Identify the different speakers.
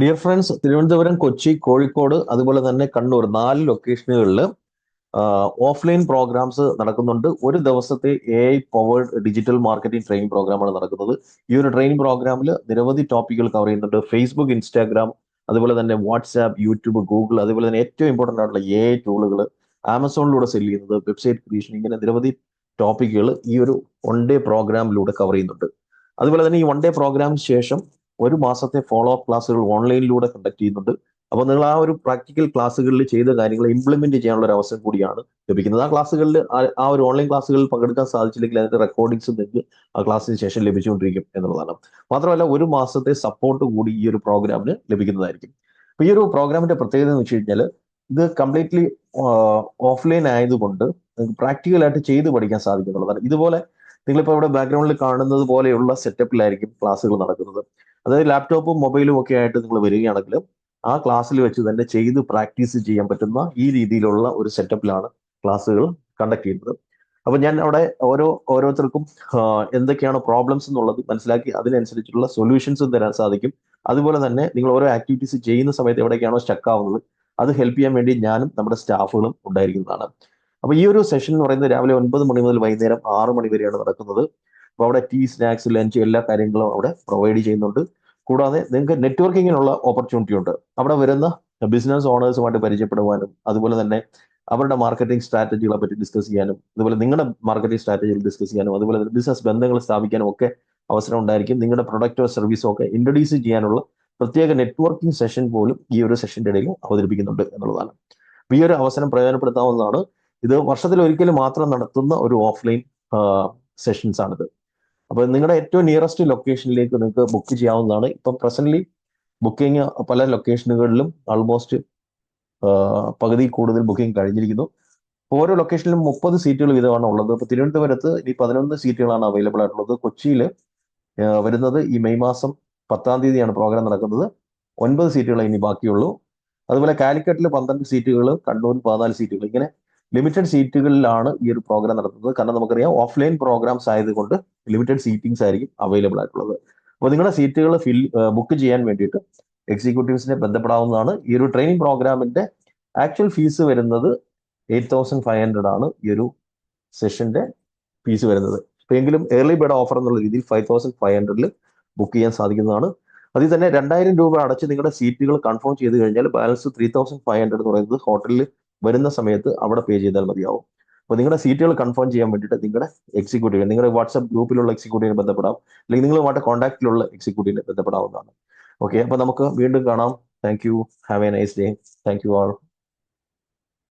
Speaker 1: Dear friends Thiruvananthapuram Kochi Kozhikode അതുപോലെ തന്നെ കണ്ണൂർ നാല് ലൊക്കേഷനുകളിൽ ഓഫ്ലൈൻ പ്രോഗ്രാംസ് നടക്കുന്നുണ്ട്. ഒരു ദിവസത്തെ A I powered digital marketing training പ്രോഗ്രാമാണ് നടക്കുന്നത്. ഈ ഒരു ട്രെയിനിങ് പ്രോഗ്രാമിൽ നിരവധി ടോപ്പിക്കുകൾ കവർ ചെയ്യുന്നുണ്ട്. ഫേസ്ബുക്ക് ഇൻസ്റ്റാഗ്രാം അതുപോലെ തന്നെ വാട്സാപ്പ് യൂട്യൂബ് ഗൂഗിൾ അതുപോലെ തന്നെ ഏറ്റവും ഇമ്പോർട്ടന്റ് ആയിട്ടുള്ള എ ഐ ടൂളുകൾ ആമസോണിലൂടെ സെൽ ചെയ്യുന്നത് വെബ്സൈറ്റ് ക്രിയേഷൻ ഇങ്ങനെ നിരവധി ടോപ്പിക്കുകൾ ഈ ഒരു വൺ ഡേ പ്രോഗ്രാമിലൂടെ കവർ ചെയ്യുന്നുണ്ട്. അതുപോലെ തന്നെ ഈ വൺ ഡേ പ്രോഗ്രാമിന് ശേഷം ഒരു മാസത്തെ ഫോളോ അപ്പ് ക്ലാസ്സുകൾ ഓൺലൈനിലൂടെ കണ്ടക്ട് ചെയ്യുന്നുണ്ട്. അപ്പോൾ നിങ്ങൾ ആ ഒരു പ്രാക്ടിക്കൽ ക്ലാസ്സുകളിൽ ചെയ്ത കാര്യങ്ങൾ ഇംപ്ലിമെന്റ് ചെയ്യാനുള്ള ഒരു അവസരം കൂടിയാണ് ലഭിക്കുന്നത്. ആ ക്ലാസ്സുകളിൽ ആ ഒരു ഓൺലൈൻ ക്ലാസ്സുകളിൽ പങ്കെടുക്കാൻ സാധിച്ചില്ലെങ്കിൽ അതിന്റെ റെക്കോർഡിങ്സ് നിങ്ങൾക്ക് ആ ക്ലാസ്സിന് ശേഷം ലഭിച്ചുകൊണ്ടിരിക്കും എന്നുള്ളതാണ്. മാത്രമല്ല ഒരു മാസത്തെ സപ്പോർട്ട് കൂടി ഈ ഒരു പ്രോഗ്രാമിന് ലഭിക്കുന്നതായിരിക്കും. അപ്പൊ ഈ ഒരു പ്രോഗ്രാമിന്റെ പ്രത്യേകത എന്ന് വെച്ച് കഴിഞ്ഞാൽ ഇത് കംപ്ലീറ്റ്ലി ഓഫ്ലൈൻ ആയതുകൊണ്ട് നിങ്ങൾക്ക് പ്രാക്ടിക്കലായിട്ട് ചെയ്ത് പഠിക്കാൻ സാധിക്കുന്നുള്ളതാണ് ഇതുപോലെ നിങ്ങളിപ്പോൾ ഇവിടെ ബാക്ക്ഗ്രൗണ്ടിൽ കാണുന്നത് പോലെയുള്ള സെറ്റപ്പിലായിരിക്കും ക്ലാസ്സുകൾ നടക്കുന്നത്. അതായത് ലാപ്ടോപ്പും മൊബൈലും ഒക്കെ ആയിട്ട് നിങ്ങൾ വരികയാണെങ്കിൽ ആ ക്ലാസ്സിൽ വെച്ച് തന്നെ ചെയ്ത് പ്രാക്ടീസ് ചെയ്യാൻ പറ്റുന്ന ഈ രീതിയിലുള്ള ഒരു സെറ്റപ്പിലാണ് ക്ലാസ്സുകൾ കണ്ടക്ട് ചെയ്യുന്നത്. അപ്പൊ ഞാൻ അവിടെ ഓരോ ഓരോരുത്തർക്കും എന്തൊക്കെയാണ് പ്രോബ്ലംസ് എന്നുള്ളത് മനസ്സിലാക്കി അതിനനുസരിച്ചുള്ള സൊല്യൂഷൻസും തരാൻ സാധിക്കും. അതുപോലെ തന്നെ നിങ്ങൾ ഓരോ ആക്ടിവിറ്റീസ് ചെയ്യുന്ന സമയത്ത് എവിടേക്കാണോ സ്റ്റക്ക് ആവുന്നത് അത് ഹെൽപ്പ് ചെയ്യാൻ വേണ്ടി ഞാനും നമ്മുടെ സ്റ്റാഫുകളും ഉണ്ടായിരിക്കുന്നതാണ്. അപ്പൊ ഈ ഒരു സെഷൻ എന്ന് പറയുന്നത് രാവിലെ ഒൻപത് മണി മുതൽ വൈകുന്നേരം ആറ് മണി വരെയാണ് നടക്കുന്നത്. അപ്പോൾ അവിടെ ടീ സ്നാക്സ് ലഞ്ച് എല്ലാ കാര്യങ്ങളും അവിടെ പ്രൊവൈഡ് ചെയ്യുന്നുണ്ട്. കൂടാതെ നിങ്ങൾക്ക് നെറ്റ്വർക്കിങ്ങിനുള്ള ഓപ്പർച്യൂണിറ്റി ഉണ്ട്. അവിടെ വരുന്ന ബിസിനസ് ഓണേഴ്സുമായിട്ട് പരിചയപ്പെടുവാനും അതുപോലെ തന്നെ അവരുടെ മാർക്കറ്റിംഗ് സ്ട്രാറ്റജികളെ പറ്റി ഡിസ്കസ് ചെയ്യാനും അതുപോലെ നിങ്ങളുടെ മാർക്കറ്റിംഗ് സ്ട്രാറ്റജികൾ ഡിസ്കസ് ചെയ്യാനും അതുപോലെ തന്നെ ബിസിനസ് ബന്ധങ്ങൾ സ്ഥാപിക്കാനും ഒക്കെ അവസരം ഉണ്ടായിരിക്കും. നിങ്ങളുടെ പ്രൊഡക്റ്റോ സർവീസോ ഒക്കെ ഇൻട്രൊഡ്യൂസ് ചെയ്യാനുള്ള പ്രത്യേക നെറ്റ്വർക്കിംഗ് സെഷൻ പോലും ഈ ഒരു സെഷന്റെ ഇടയിൽ അവതരിപ്പിക്കുന്നുണ്ട് എന്നുള്ളതാണ്. ഈ ഒരു അവസരം പ്രയോജനപ്പെടുത്താവുന്നതാണ്. ഇത് വർഷത്തിൽ ഒരിക്കലും മാത്രം നടത്തുന്ന ഒരു ഓഫ്ലൈൻ സെഷൻസ് ആണിത് അപ്പോൾ നിങ്ങളുടെ ഏറ്റവും നിയറസ്റ്റ് ലൊക്കേഷനിലേക്ക് നിങ്ങൾക്ക് ബുക്ക് ചെയ്യാവുന്നതാണ്. ഇപ്പം പ്രസന്റ്ലി ബുക്കിംഗ് പല ലൊക്കേഷനുകളിലും ആൾമോസ്റ്റ് പകുതി കൂടുതൽ ബുക്കിംഗ് കഴിഞ്ഞിരിക്കുന്നു. ഓരോ ലൊക്കേഷനിലും മുപ്പത് സീറ്റുകൾ വീതമാണ് ഉള്ളത്. ഇപ്പോൾ തിരുവനന്തപുരത്ത് ഇനി പതിനൊന്ന് സീറ്റുകളാണ് അവൈലബിൾ ആയിട്ടുള്ളത്. കൊച്ചിയിൽ വരുന്നത് ഈ മെയ് മാസം പത്താം തീയതിയാണ് പ്രോഗ്രാം നടക്കുന്നത്. ഒൻപത് സീറ്റുകൾ ഇനി ബാക്കിയുള്ളൂ. അതുപോലെ കാലിക്കറ്റിൽ പന്ത്രണ്ട് സീറ്റുകൾ കണ്ണൂരിൽ പതിനാല് സീറ്റുകൾ ഇങ്ങനെ ലിമിറ്റഡ് സീറ്റുകളിലാണ് ഈ ഒരു പ്രോഗ്രാം നടത്തുന്നത്. കാരണം നമുക്കറിയാം ഓഫ്ലൈൻ പ്രോഗ്രാംസ് ആയതുകൊണ്ട് ലിമിറ്റഡ് സീറ്റിംഗ്സ് ആയിരിക്കും അവൈലബിൾ ആയിട്ടുള്ളത്. അപ്പോൾ നിങ്ങളുടെ സീറ്റുകൾ ഫിൽ ബുക്ക് ചെയ്യാൻ വേണ്ടിയിട്ട് എക്സിക്യൂട്ടീവ്സിനെ ബന്ധപ്പെടാവുന്നതാണ്. ഈ ഒരു ട്രെയിനിങ് പ്രോഗ്രാമിന്റെ ആക്ച്വൽ ഫീസ് വരുന്നത് എയ്റ്റ് തൗസൻഡ് ഫൈവ് ഹൺഡ്രഡ് ആണ് ഈ ഒരു സെഷന്റെ ഫീസ് വരുന്നത്. എങ്കിലും ഏർലി ബേഡ് ഓഫർ എന്നുള്ള രീതിയിൽ ഫൈവ് തൗസൻഡ് ഫൈവ് ഹൺഡ്രഡിൽ ബുക്ക് ചെയ്യാൻ സാധിക്കുന്നതാണ്. അതിൽ തന്നെ രണ്ടായിരം രൂപ അടച്ച് നിങ്ങളുടെ സീറ്റുകൾ കൺഫേം ചെയ്ത് കഴിഞ്ഞാൽ balance three thousand five hundred എന്ന് പറയുന്നത് ഹോട്ടലിൽ വരുന്ന സമയത്ത് അവിടെ പേ ചെയ്താൽ മതിയാവും. അപ്പോൾ നിങ്ങളുടെ സീറ്റുകൾ കൺഫേം ചെയ്യാൻ വേണ്ടിയിട്ട് നിങ്ങളുടെ എക്സിക്യൂട്ടീവ് നിങ്ങളുടെ വാട്സ്ആപ്പ് ഗ്രൂപ്പിലുള്ള എക്സിക്യൂട്ടീവിനെ ബന്ധപ്പെടാം. അല്ലെങ്കിൽ നിങ്ങളുമായിട്ട് കോൺടാക്റ്റിലുള്ള എക്സിക്യൂട്ടീവിനെ ബന്ധപ്പെടാവുന്നതാണ്. ഓക്കെ അപ്പോൾ നമുക്ക് വീണ്ടും കാണാം. Thank you have a nice day thank you all